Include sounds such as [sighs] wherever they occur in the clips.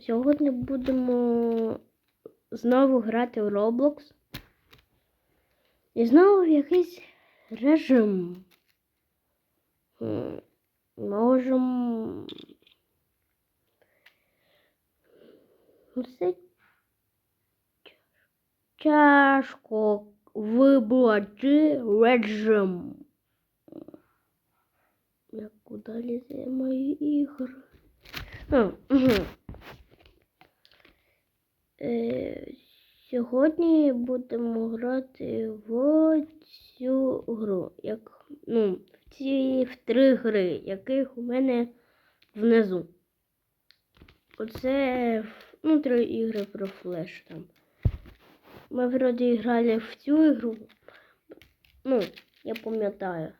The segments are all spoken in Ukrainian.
Сьогодні будемо знову грати в Roblox. І знову в якийсь режим. М, Можем. Ну, Це тяжко вибрати режим. Як куди лізе мої ігри? А, угу. Е, сьогодні будемо грати в цю гру. Як, ну, в ці в три гри, яких у мене внизу. Оце ну, три ігри про флеш там. Ми вроді грали в цю ігру. Ну, я пам'ятаю.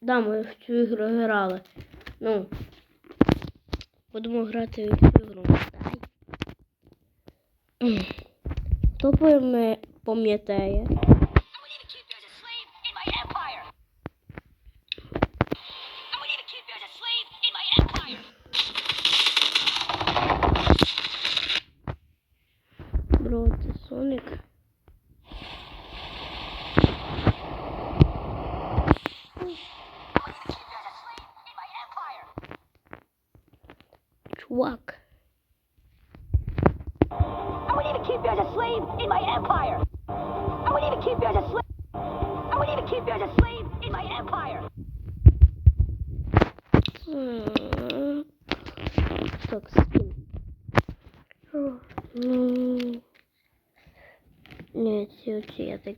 Да, ми в цю ігру грали. Ну, будемо грати в цю ігру. Empire. Бро, це Соник. I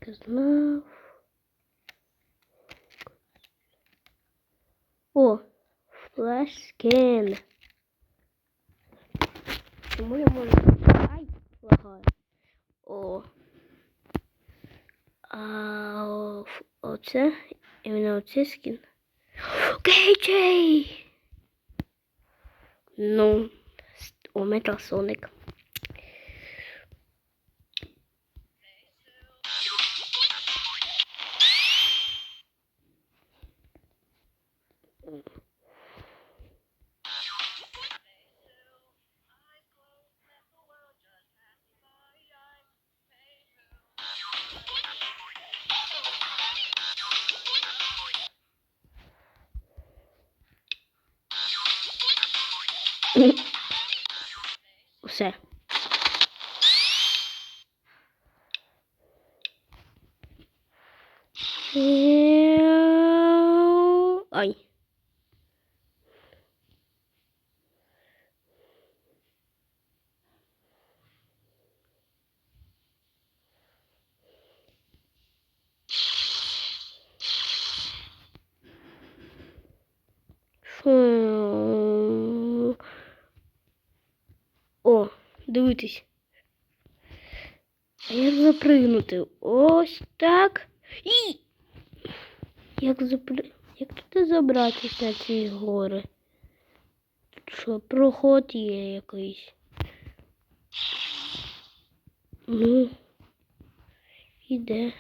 і знав. О, флеш скин. Чому я можу? Ай, лагаю. О. А о, оце, іменно оце скін. Кейджей! Ну, у Metal Sonic. Все. Ай. О, дивитись. А як запригнути? Ось так. І. Як запри... Як туди забратись на ці гори? Тут що, проход є якийсь? Ну. Іде.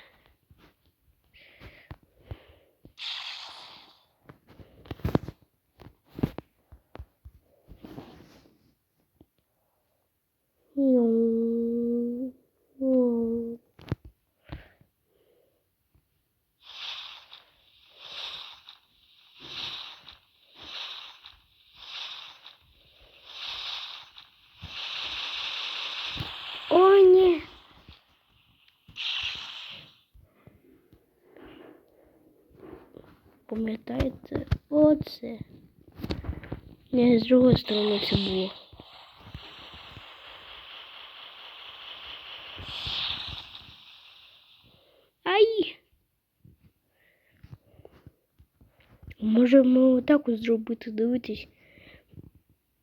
Йоу. Йоу. О, ні. Пам'ятаєте? Оце. Ні, з другої сторони це було. Ай! Можемо отак ось зробити, дивитись.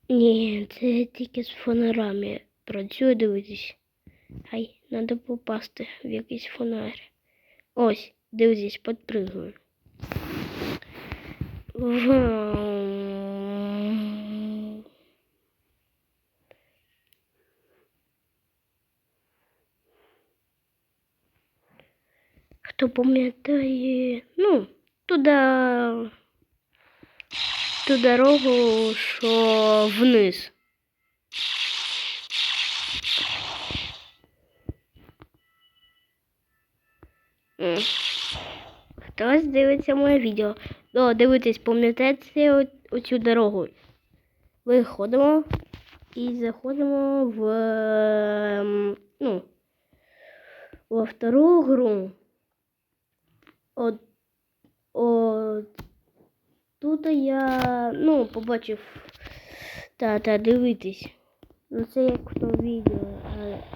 Ні, це тільки з фонарами працює дивитись. Ай, треба попасти в якийсь фонар. Ось, дивитись, підпригую. Хто пам'ятає, ну, туди ту дорогу, що вниз. Хтось дивиться моє відео. О, дивитесь, пам'ятаєте оцю дорогу. Виходимо і заходимо в ем, ну, во втору гру. От, от тут я ну, побачив та, та дивитись. Ну це як в тому відео.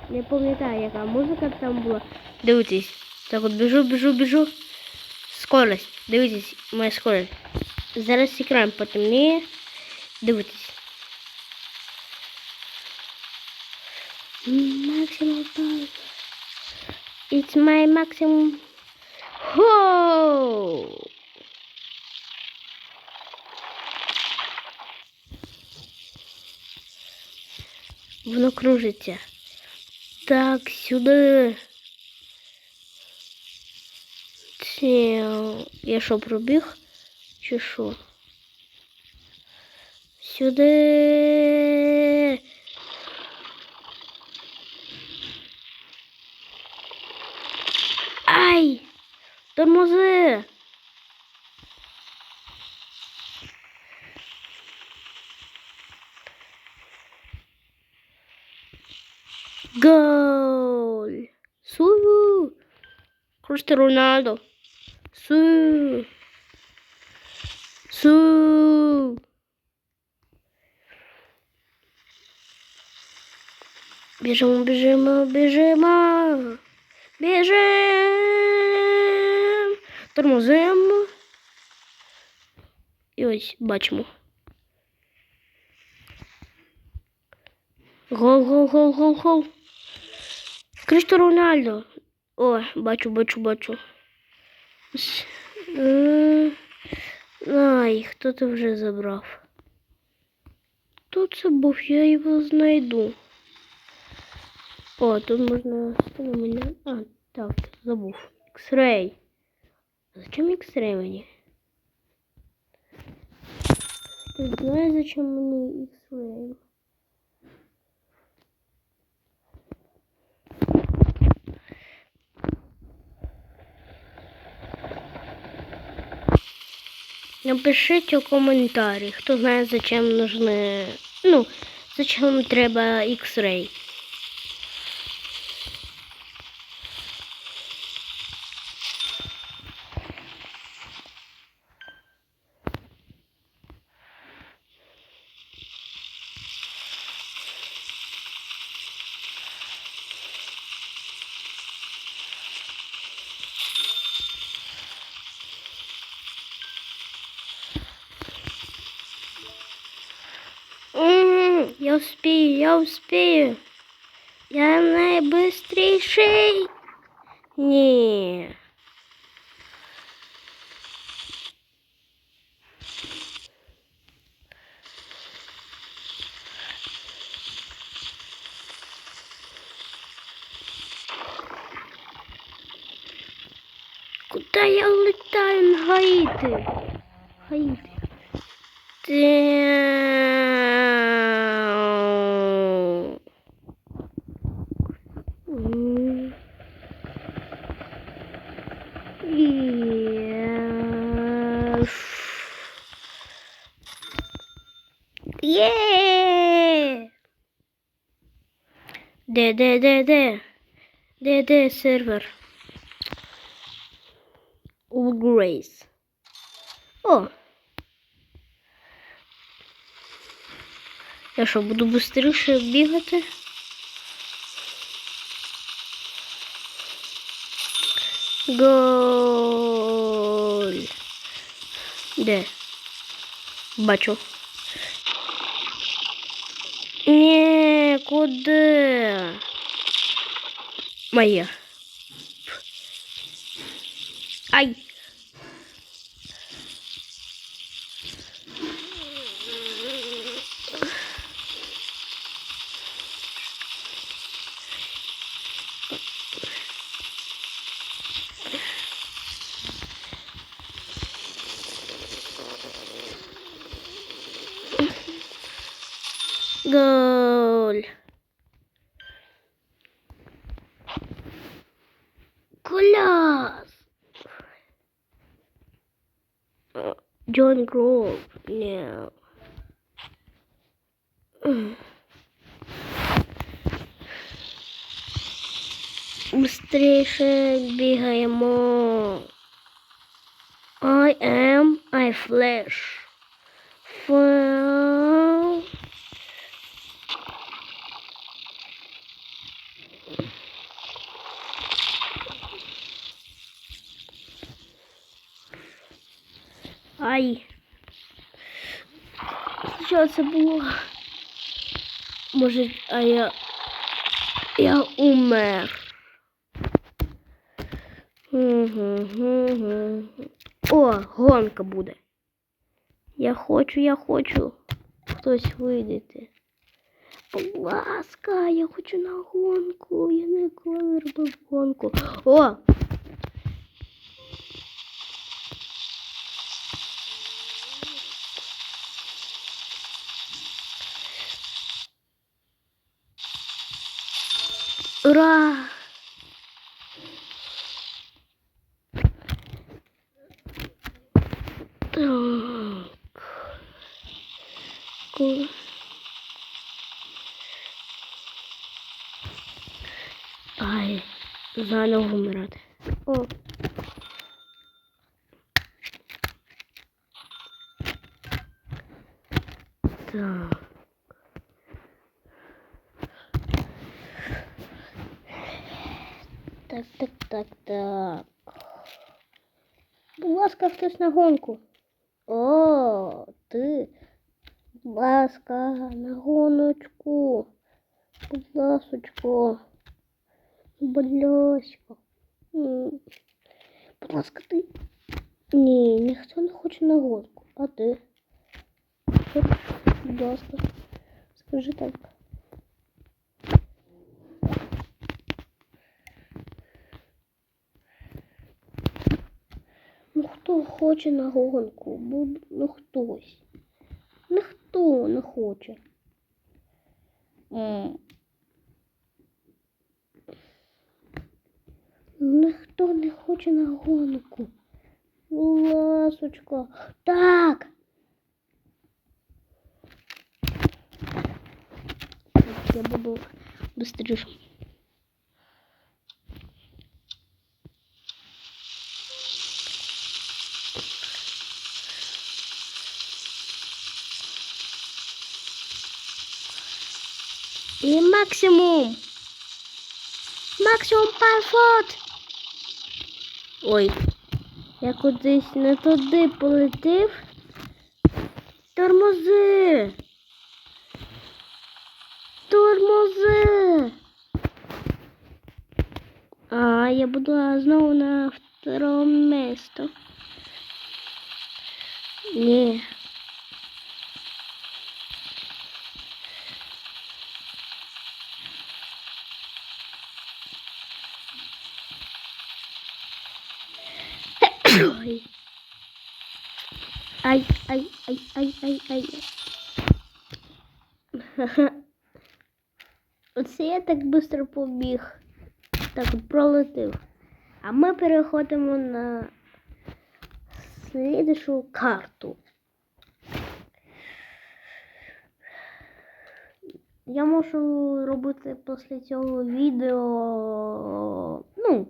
Не пам'ятаю, яка музика там була. Дивитись. Так от біжу, біжу, біжу. Скорость. Дивитесь, моя скорость. Зараз екран потемніє. Дивитесь. Максимум. It's my maximum. Ho! Воно кружиться. Так, сюди. Це я що пробіг? Чи що? Сюди. Гол! Су! Криштиану Роналдо. Су! Су! Біжимо, біжимо, біжимо. Біжимо. Тормозимо. І ось бачимо. Гол, гол, гол, гол, гол. Криштиану Рональдо. О, бачу, бачу, бачу. Е, Ай, хто це вже забрав? Хто це був? Я його знайду. О, тут можна мене. А, так, забув. X-Ray. Зачем X-Ray мені? Ти знаєш, зачем мені X-Ray? Напишіть у коментарі, хто знає, зачем нужны, ну, зачем треба X-Ray. Успею, я успею. Я найбыстрейший. Не. Куда я летаю на Гаити? Гаити. Damn. Де, де, де? Де, де сервер? У Грейс. О. Я що, буду швидше бігати? Голь. Де? Бачу. Ні, куди? Моє. Ай. Джон Гров. Ні. [sighs] Быстріше бігаємо. I am I Flash. Ай. Що це було? Може, а я. Я умер. О, гонка буде. Я хочу, я хочу. Хтось вийдете. Будь ласка, я хочу на гонку. Я ніколи не робив гонку. О! Ура! Так. Ку- Ай, заново вмирати. О. Так, так, так, так. Будь ласка, хтось на гонку. О, ти. Будь ласка, на гоночку. Будь ласочко. М. Будь ласка, ти. Ні, ніхто не хоче на гонку. А ти? Будь ласка. Скажи так. Хто хоче на гонку? Ну хтось. Ніхто не хоче. Ніхто не хоче на гонку. Ласочка. Так. Я буду быстрее. І максимум. Максимум парфот. Ой, я кудись не туди полетів. Тормози. Тормози. А, я буду знову на втором місто. Ні. Ой. Ай, ай, ай, ай, ай, ай. [laughs] Оце я так швидко побіг. Так пролетив. А ми переходимо на слідчу карту. Я можу робити після цього відео. Ну,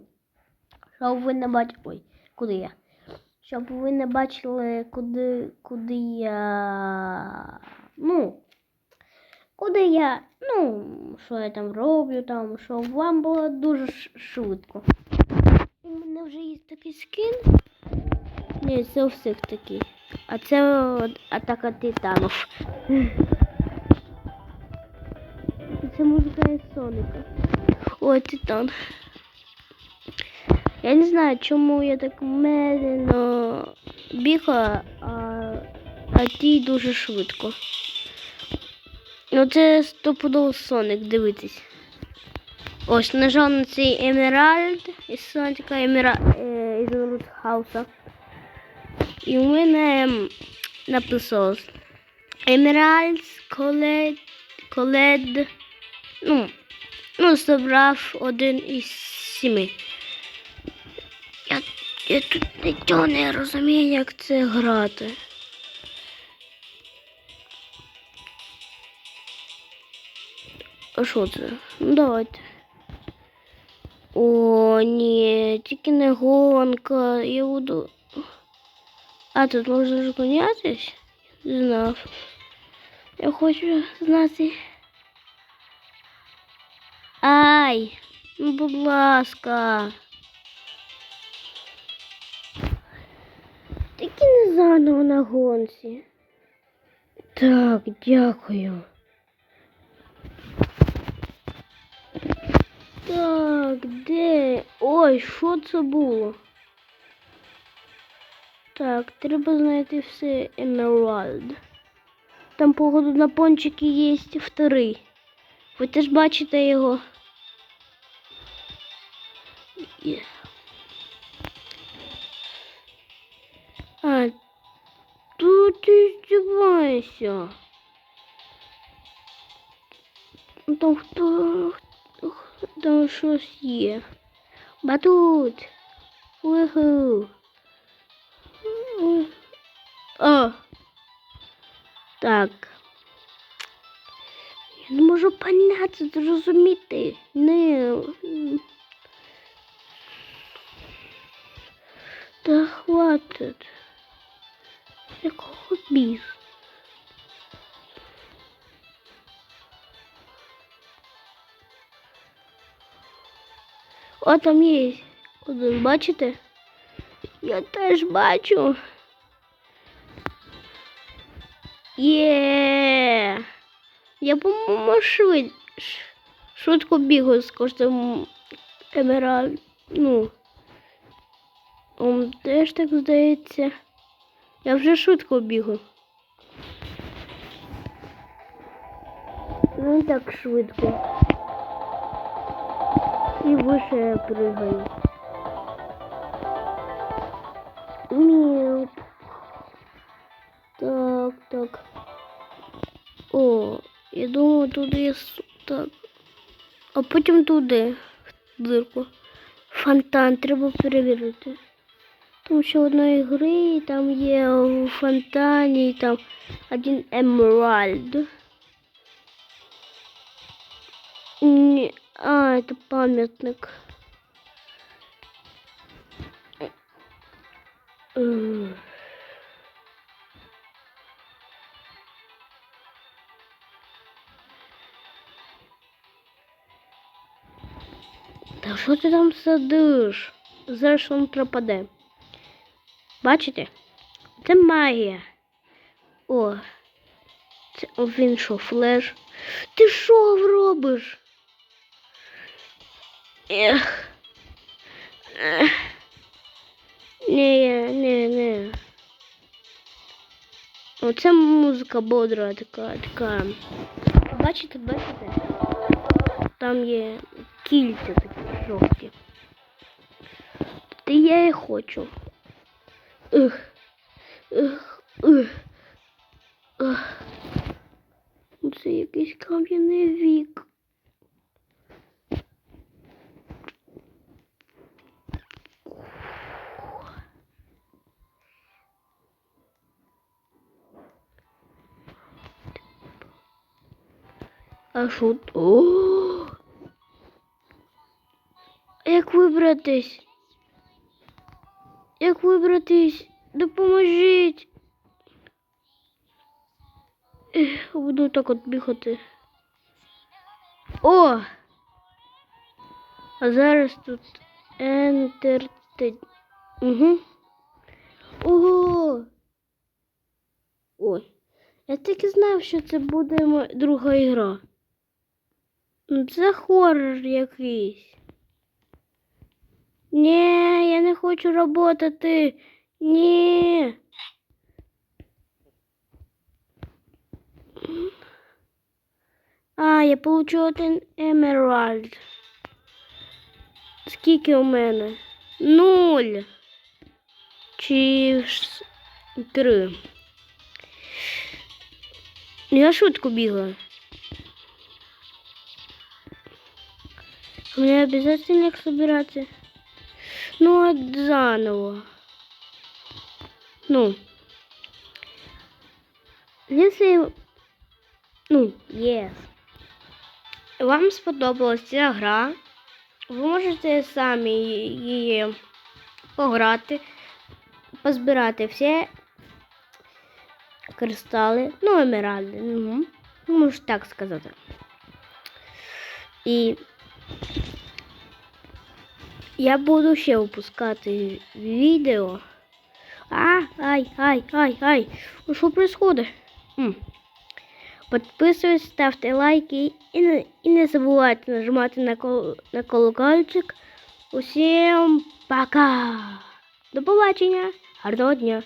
щоб ви не бачили. Ой, куди я? Щоб ви не бачили, куди, куди я. Ну, куди я. Ну, що я там роблю, там, щоб вам було дуже швидко. У мене вже є такий скін. Ні, це у всіх такий. А це атака титанів. [laughs] Це музика із Соника. Ой, титан. Я не знаю, чому я так медленно бігаю, а, а ті дуже швидко. Ну це стопудово Соник, дивитись. Ось нажав на цей Емеральд із Соника Емера... е, із Рут Хауса. І у мене ем, написалось Емеральдс Колед... Колед... Ну, ну, забрав один із сіми. Я тут нічого не розумію, як це грати. А що це? Ну давайте. О, ні, тільки не гонка. Я буду. А, тут можна зупинятись? Знав. Я хочу знати. Ай! Ну, будь ласка. Тільки не заново на гонці. Так, дякую. Так, де? Ой, що це було? Так, треба знайти все Емеральд. Там, походу, на пончики є вторий. Ви теж бачите його. Є. А, тут ти здівайся. Там хто, там щось є. Батут. Уху. О. Так. Я не можу поняти, зрозуміти. Не. м. Та хватить. Якого біс? О, там є один, бачите? Я теж бачу. Є. Я, по-моєму, швид... швидко бігаю з кожним емераль. Ну. Он теж так здається. Я вже швидко бігаю. Ну так швидко. І вище я пригаю. Міу. Так, так. О, я думаю, туди є так. А потім туди, дирку. Фонтан треба перевірити. Тому що одної гри там є у фонтані там один емеральд. А, це пам'ятник. Та що ти там сидиш? Зараз він пропаде. Бачите? Це магія. О, це він що, флеш? Ти що робиш? Ех. Ех. Ні, ні, ні. Оце музика бодра така, така. Бачите, бачите? Там є кільця такі жовті. Та я і хочу. Це якийсь кам'яний вік. А що? О! Як вибратись? Як вибратись? Допоможіть. Ех, Буду так от бігати. О! А зараз тут Enter. Угу. Ого! Ой. Я так і знав, що це буде друга ігра. Ну, Це хоррор якийсь. Ні, я не хочу работати. Ні. А, я получу один емеральд. Скільки у мене? Нуль. Чи три. Я шутку бігаю. Мне обязательно их собираться. Ну, от заново. Ну. Если... Ну, yes. Вам сподобалась ця гра, ви можете самі її пограти, позбирати всі кристали, ну, емеральди, угу. можу так сказати. І я буду ще випускати відео. А, ай, ай, ай, ай. Що происходит? М. Підписуйтесь, ставте лайки і не, і не забувайте нажимати на, кол, на колокольчик. Усім пока! До побачення! Гарного дня!